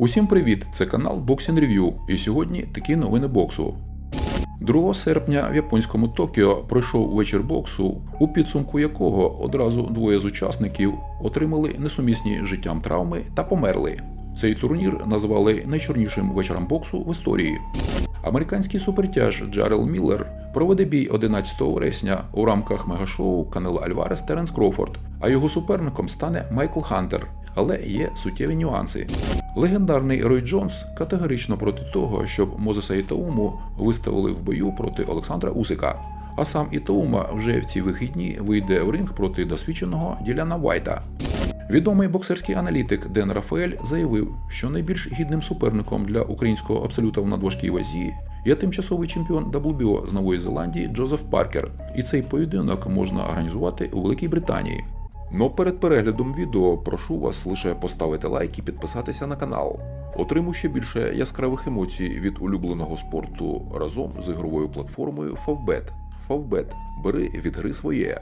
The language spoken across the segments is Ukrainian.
Усім привіт! Це канал Boxing Review і сьогодні такі новини боксу. 2 серпня в японському Токіо пройшов вечір боксу, у підсумку якого одразу двоє з учасників отримали несумісні життям травми та померли. Цей турнір назвали найчорнішим вечором боксу в історії. Американський супертяж Джарел Міллер проведе бій 11 вересня у рамках мегашоу Канело Альварес Теренс Кроуфорд, а його суперником стане Майкл Хантер. Але є суттєві нюанси. Легендарний Рой Джонс категорично проти того, щоб Мозеса Ітауму виставили в бою проти Олександра Усика. А сам Ітаума вже в ці вихідні вийде в ринг проти досвідченого Діляна Вайта. Відомий боксерський аналітик Ден Рафаель заявив, що найбільш гідним суперником для українського абсолюта в надважкій вазі є тимчасовий чемпіон WBO з Нової Зеландії Джозеф Паркер, і цей поєдинок можна організувати у Великій Британії. Но перед переглядом відео прошу вас лише поставити лайк і підписатися на канал. Отримуй ще більше яскравих емоцій від улюбленого спорту разом з ігровою платформою Favbet. Favbet. Бери від гри своє.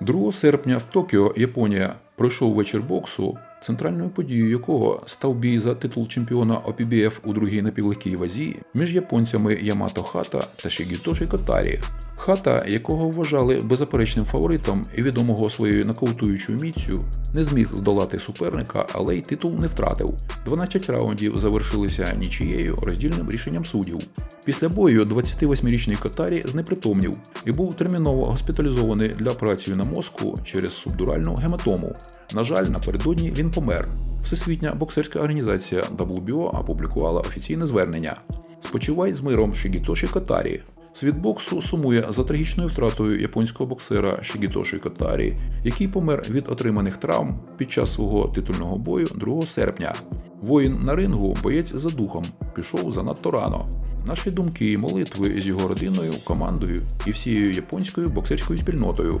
2 серпня в Токіо, Японія, пройшов вечір боксу, центральною подією якого став бій за титул чемпіона ОПБФ у другій напівлегкій вазі між японцями Ямато Хата та Шігітоші Котарі. Хата, якого вважали беззаперечним фаворитом і відомого своєю нокаутуючою міцю, не зміг здолати суперника, але й титул не втратив. 12 раундів завершилися нічією роздільним рішенням суддів. Після бою 28-річний Котарі знепритомнів і був терміново госпіталізований для операції на мозку через субдуральну гематому. На жаль, напередодні він помер. Всесвітня боксерська організація WBO опублікувала офіційне звернення. Спочивай з миром Шігітоші Котарі. Світ боксу сумує за трагічною втратою японського боксера Шігітоші Котарі, який помер від отриманих травм під час свого титульного бою 2 серпня. Воїн на рингу, боєць за духом, пішов занадто рано. Наші думки і молитви з його родиною, командою і всією японською боксерською спільнотою.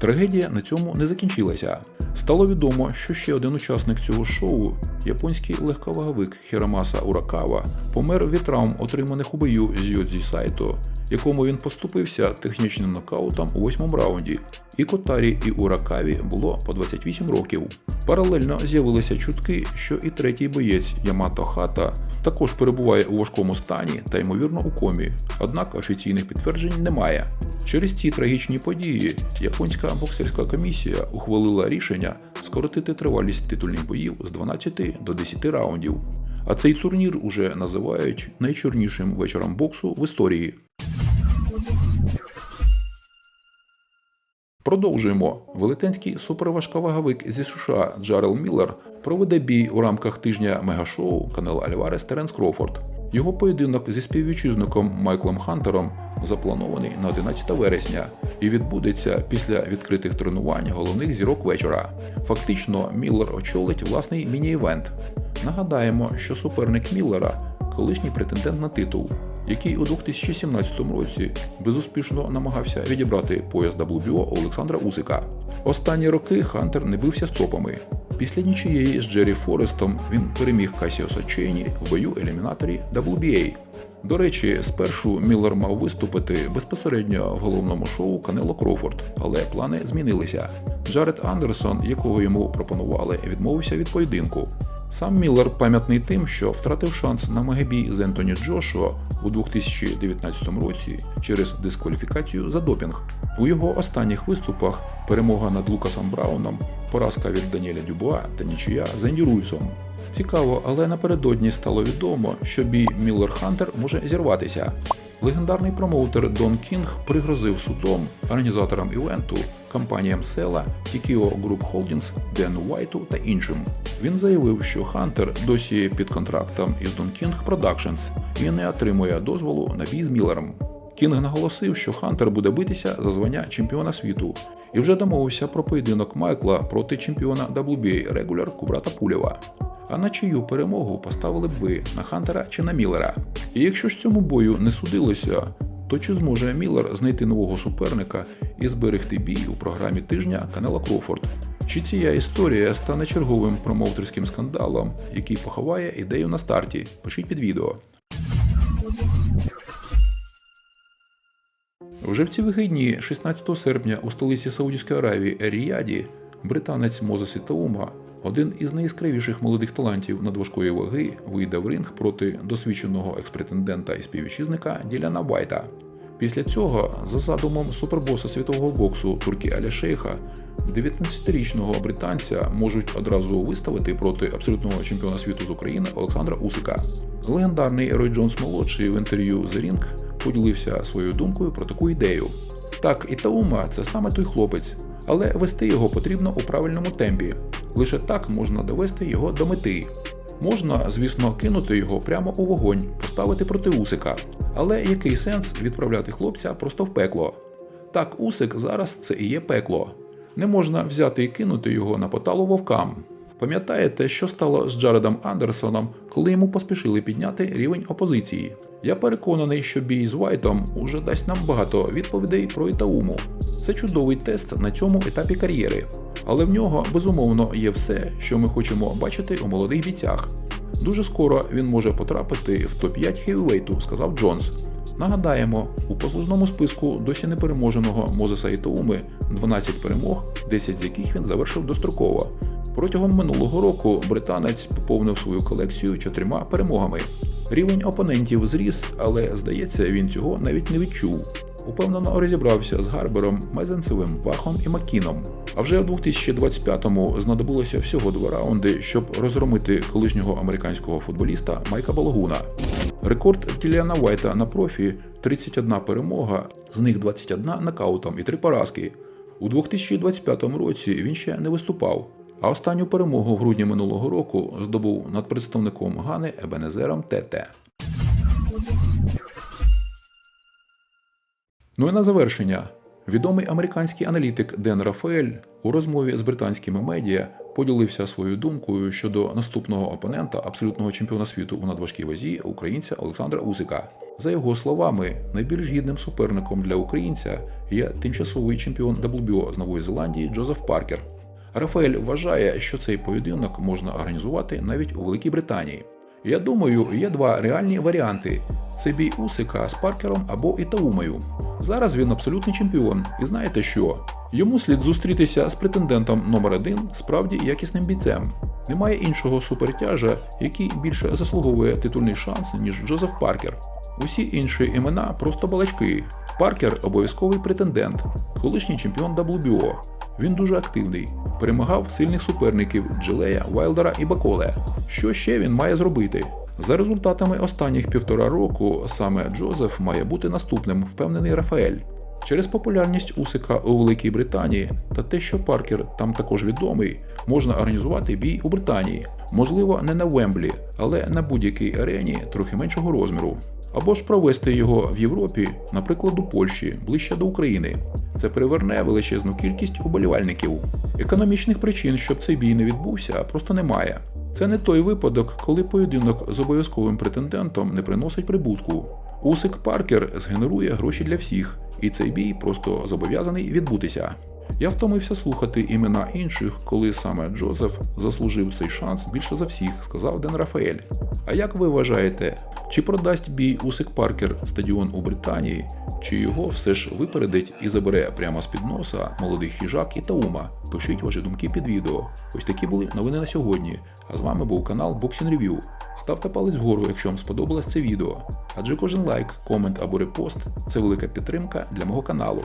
Трагедія на цьому не закінчилася. Стало відомо, що ще один учасник цього шоу, японський легковаговик Хіромаса Уракава, помер від травм, отриманих у бою з Йодзі Сайто, якому він поступився технічним нокаутом у восьмому раунді. І Котарі, і Уракаві було по 28 років. Паралельно з'явилися чутки, що і третій боєць Ямато Хата також перебуває у важкому стані та ймовірно у комі, однак офіційних підтверджень немає. Через ці трагічні події японська боксерська комісія ухвалила рішення скоротити тривалість титульних боїв з 12 до 10 раундів. А цей турнір уже називають найчорнішим вечором боксу в історії. Продовжуємо. Велетенський суперважковаговик зі США Джарел Міллер проведе бій у рамках тижня мегашоу Канел Альварес Теренс Кроуфорд. Його поєдинок зі співвітчизником Майклом Хантером запланований на 11 вересня і відбудеться після відкритих тренувань головних зірок вечора. Фактично, Міллер очолить власний міні-івент. Нагадаємо, що суперник Міллера колишній претендент на титул, який у 2017 році безуспішно намагався відібрати пояс WBO Олександра Усика. Останні роки Хантер не бився з топами. Після нічиєї з Джері Форестом він переміг Касіоса Чейні в бою елімінаторі WBA. До речі, спершу Міллер мав виступити безпосередньо в головному шоу Канело Кроуфорд, але плани змінилися. Джаред Андерсон, якого йому пропонували, відмовився від поєдинку. Сам Міллер пам'ятний тим, що втратив шанс на мегабій з Ентоні Джошуа у 2019 році через дискваліфікацію за допінг. У його останніх виступах перемога над Лукасом Брауном, поразка від Даніеля Дюбуа та нічия з Енді Руйсом. Цікаво, але напередодні стало відомо, що бій Міллер Хантер може зірватися. Легендарний промоутер Дон Кінг пригрозив судом організаторам івенту, компаніям Села, TKO Group Holdings, Дену Уайту та іншим. Він заявив, що Хантер досі під контрактом із Don King Productions і не отримує дозволу на бій з Міллером. Кінг наголосив, що Хантер буде битися за звання чемпіона світу і вже домовився про поєдинок Майкла проти чемпіона WBA Regular Кубрата Пулєва. А на чию перемогу поставили б ви на Хантера чи на Міллера? І якщо ж цьому бою не судилося, то чи зможе Міллер знайти нового суперника і зберегти бій у програмі тижня Канела Кроуфорд? Чи ця історія стане черговим промоутерським скандалом, який поховає ідею на старті? Пишіть під відео. Вже в ці вихідні, 16 серпня, у столиці Саудівської Аравії Ріяді британець Мозес Ітаума, один із найяскравіших молодих талантів надважкої ваги, вийде в ринг проти досвідченого експретендента і співвітчизника Діляна Вайта. Після цього, за задумом супербоса світового боксу Туркі Аля Шейха, 19-річного британця можуть одразу виставити проти абсолютного чемпіона світу з України Олександра Усика. Легендарний Рой Джонс молодший в інтерв'ю The Ring поділився своєю думкою про таку ідею. Так, Ітаума це саме той хлопець, але вести його потрібно у правильному темпі. Лише так можна довести його до мети. Можна, звісно, кинути його прямо у вогонь, поставити проти Усика. Але який сенс відправляти хлопця просто в пекло? Так, Усик зараз це і є пекло. Не можна взяти і кинути його на поталу вовкам. Пам'ятаєте, що стало з Джаредом Андерсоном, коли йому поспішили підняти рівень опозиції? Я переконаний, що бій з Вайтом уже дасть нам багато відповідей про Ітауму. Це чудовий тест на цьому етапі кар'єри, але в нього безумовно є все, що ми хочемо бачити у молодих бійцях. Дуже скоро він може потрапити в топ-5 хевівейту, сказав Джонс. Нагадаємо, у послужному списку досі непереможеного Мозеса Ітауми 12 перемог, 10 з яких він завершив достроково. Протягом минулого року британець поповнив свою колекцію чотирма перемогами. Рівень опонентів зріс, але здається, він цього навіть не відчув. Упевнено розібрався з Гарбером, Мезенцевим, Вахом і Маккіном. А вже в 2025-му знадобилося всього два раунди, щоб розгромити колишнього американського футболіста Майка Балагуна. Рекорд Кіліана Вайта на профі 31 перемога, з них 21 нокаутом і 3 поразки. У 2025 році він ще не виступав, а останню перемогу в грудні минулого року здобув над представником Гани Ебенезером ТТ. Ну і на завершення. Відомий американський аналітик Ден Рафаель у розмові з британськими медіа поділився своєю думкою щодо наступного опонента абсолютного чемпіона світу у надважкій вазі українця Олександра Усика. За його словами, найбільш гідним суперником для українця є тимчасовий чемпіон WBO з Нової Зеландії Джозеф Паркер. Рафаель вважає, що цей поєдинок можна організувати навіть у Великій Британії. Я думаю, є два реальні варіанти: це бій Усика з Паркером або Ітаумою. Зараз він абсолютний чемпіон, і знаєте що? Йому слід зустрітися з претендентом номер 1 справді якісним бійцем. Немає іншого супертяжа, який більше заслуговує титульний шанс, ніж Джозеф Паркер. Усі інші імена просто балачки. Паркер обов'язковий претендент, колишній чемпіон WBO. Він дуже активний, перемагав сильних суперників Джилея, Вайлдера і Баколе. Що ще він має зробити? За результатами останніх півтора року саме Джозеф має бути наступним, впевнений Рафаель. Через популярність Усика у Великій Британії та те, що Паркер там також відомий, можна організувати бій у Британії. Можливо, не на Вемблі, але на будь-якій арені трохи меншого розміру. Або ж провести його в Європі, наприклад, у Польщі, ближче до України. Це приверне величезну кількість уболівальників. Економічних причин, щоб цей бій не відбувся, просто немає. Це не той випадок, коли поєдинок з обов'язковим претендентом не приносить прибутку. Усик Паркер згенерує гроші для всіх, і цей бій просто зобов'язаний відбутися. Я втомився слухати імена інших, коли саме Джозеф заслужив цей шанс більше за всіх, сказав Ден Рафаель. А як ви вважаєте, чи продасть бій Усик Паркер стадіон у Британії, чи його все ж випередить і забере прямо з під носа молодий хіжак і Таума? Пишіть ваші думки під відео. Ось такі були новини на сьогодні. А з вами був канал Boxing Review. Ставте палець вгору, якщо вам сподобалось це відео. Адже кожен лайк, комент або репост це велика підтримка для мого каналу.